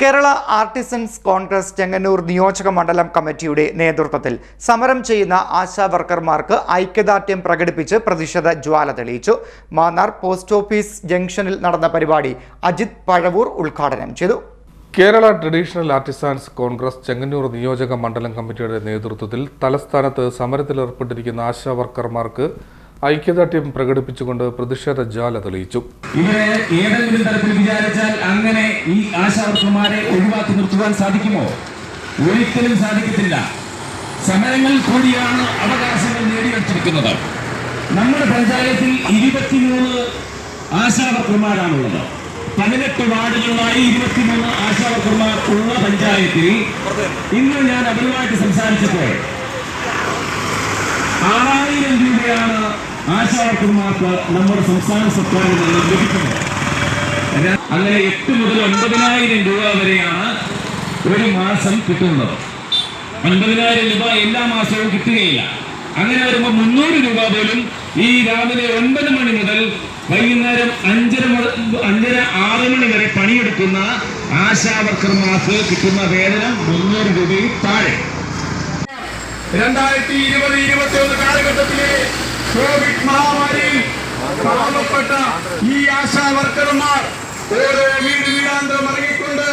Kerala artisans Congress Chengannur നിയോജക മണ്ഡലം കമ്മിറ്റിയുടെ നേതൃത്വത്തിൽ സമരം ചെയ്യുന്ന ആശാ വർക്കർമാർക്ക് ഐക്യദാർഢ്യം പ്രകടിപ്പിച്ച് പ്രതിഷേധ ജ്വാല തെളിയിച്ചു. മാന്നാർ പോസ്റ്റ് ഓഫീസ് ജംഗ്ഷനിൽ നടന്ന പരിപാടി അജിത് പഴവൂർ ഉദ്ഘാടനം ചെയ്തു. കേരള ട്രഡീഷണൽ ആർട്ടിസാൻസ് കോൺഗ്രസ് ചെങ്ങന്നൂർ നിയോജക മണ്ഡലം കമ്മിറ്റിയുടെ നേതൃത്വത്തിൽ തലസ്ഥാനത്ത് സമരത്തിലേർപ്പെട്ടിരിക്കുന്ന ആശാ വർക്കർമാർക്ക് ഐക്യദാർഢ്യം പ്രകടിപ്പിച്ചുകൊണ്ട് പ്രതിഷേധ ജാല തെളിയിച്ചു. ഇവരെ ഏതെങ്കിലും തരത്തിൽ വിചാരിച്ചാൽ അങ്ങനെ ഈ ആശാവർക്കന്മാരെ ഒഴിവാക്കി നിർത്തുവാൻ സാധിക്കുമോ? ഒരിക്കലും സാധിക്കത്തില്ല. സമരങ്ങൾ കൂടിയാണ് അവകാശങ്ങൾ നേടിവെച്ചിരിക്കുന്നത്. നമ്മുടെ പഞ്ചായത്തിൽ ഇരുപത്തിമൂന്ന് ആശാവർക്കന്മാരാണുള്ളത് പതിനെട്ട് വാർഡുകളിലായി ഇരുപത്തിമൂന്ന് ആശാവർക്കന്മാർ ഉള്ള പഞ്ചായത്തിൽ ഇന്ന് ഞാൻ അവരുമായിട്ട് സംസാരിച്ചപ്പോൾ ആറായിരം രൂപയാണ് ആശാവർക്കന്മാർക്ക് നമ്മുടെ സംസ്ഥാന സർക്കാരിൽ നിന്ന് ലഭിക്കുന്നത് അങ്ങനെ എട്ട് മുതൽ ഒൻപതിനായിരം രൂപ വരെയാണ് ഒരു മാസം കിട്ടുന്നത്. ഒൻപതിനായിരം രൂപ എല്ലാ മാസവും കിട്ടുകയില്ല. അങ്ങനെ വരുമ്പോൾ മുന്നൂറ് രൂപ പോലും ഈ രാവിലെ ഒൻപത് മണി മുതൽ വൈകുന്നേരം അഞ്ചര അഞ്ചര ആറ് മണി വരെ പണിയെടുക്കുന്ന ആശാവർക്കർമാർക്ക് കിട്ടുന്ന വേതനം മുന്നൂറ് രൂപയിൽ താഴെ. രണ്ടായിരത്തി ഇരുപത് ഇരുപത്തി ഒന്ന് കാലഘട്ടത്തിലെ കോവിഡ് മഹാമാരിയിൽ പാവപ്പെട്ട ഈ ആശാവർക്കർമാർ ഓരോ വീട് വീടാന്തരം ഇറങ്ങിക്കൊണ്ട്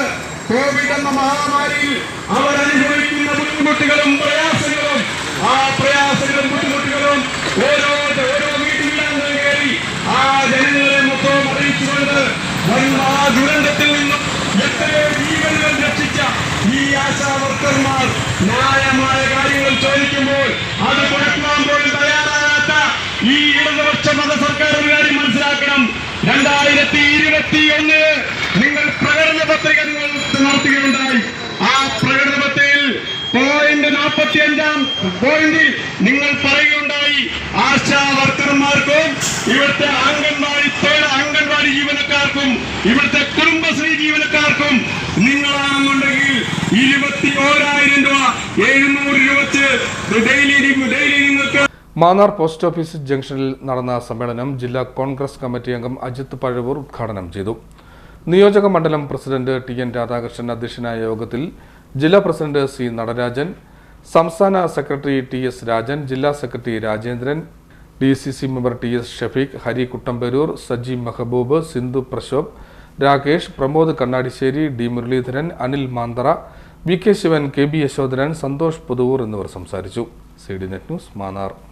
കോവിഡ് എന്ന മഹാമാരിയിൽ അവർ അനുഭവിക്കുന്ന ബുദ്ധിമുട്ടുകളും പ്രയാസങ്ങളും ആ പ്രയാസങ്ങളും ബുദ്ധിമുട്ടുകളും ഓരോ ഓരോ വീട് വീടാന്തരം കയറി ആ ജനങ്ങളെ മൊത്തം അറിയിച്ചുകൊണ്ട് വൻ ആ ദുരന്തത്തിൽ നിന്നും എത്രയോ ജീവനുകൾ രക്ഷിച്ച ഈ ആശാവർക്കർമാർ ന്യായമായ കാര്യങ്ങൾ ചോദിക്കുമ്പോൾ അത് കൊടുക്കുവാൻ പോലും മനസ്സിലാക്കണം രണ്ടായിരത്തി ഇരുപത്തി ഒന്ന് നിങ്ങൾ പ്രകടന പത്രിക നിങ്ങൾ നടത്തുകയുണ്ടായി. ആ പ്രകടന പത്രികയിൽ പോയിന്റ് നാൽപ്പത്തി അഞ്ചാം പോയിന്റിൽ നിങ്ങൾ പറയുകയുണ്ടായി. ആശാ വർക്കർമാർക്കും ഇവിടുത്തെ അംഗൻവാടി അംഗൻവാടി ജീവനക്കാർക്കും ഇവിടുത്തെ കുടുംബശ്രീ ജീവനക്കാർക്കും നിങ്ങളാണെന്നുണ്ടെങ്കിൽ ഇരുപത്തി ഓരായിരം രൂപ എഴുന്നൂറ് രൂപ വെച്ച് ഡെയിലി ഡെയിലി നിങ്ങൾക്ക് മാന്നാർ പോസ്റ്റ് ഓഫീസ് ജംഗ്ഷനിൽ നടന്ന സമ്മേളനം ജില്ലാ കോൺഗ്രസ് കമ്മിറ്റി അംഗം അജിത് പഴവൂർ ഉദ്ഘാടനം ചെയ്തു. നിയോജക മണ്ഡലം പ്രസിഡന്റ് ടി എൻ രാധാകൃഷ്ണൻ അധ്യക്ഷനായ യോഗത്തിൽ ജില്ലാ പ്രസിഡന്റ് സി നടരാജൻ സംസ്ഥാന സെക്രട്ടറി ടി എസ് രാജൻ ജില്ലാ secretary Rajendran D C C member T S Shafeeq Hari Kuttamperoor Saji Mehaboob Sindhu Prashobh Rakesh Pramod Kannadissery D Muraleedharan Anil Manthara V K Sivan K B Yashodharan Santhosh Puthuvoor എന്നിവർ സംസാരിച്ചു. C D net news Mannar.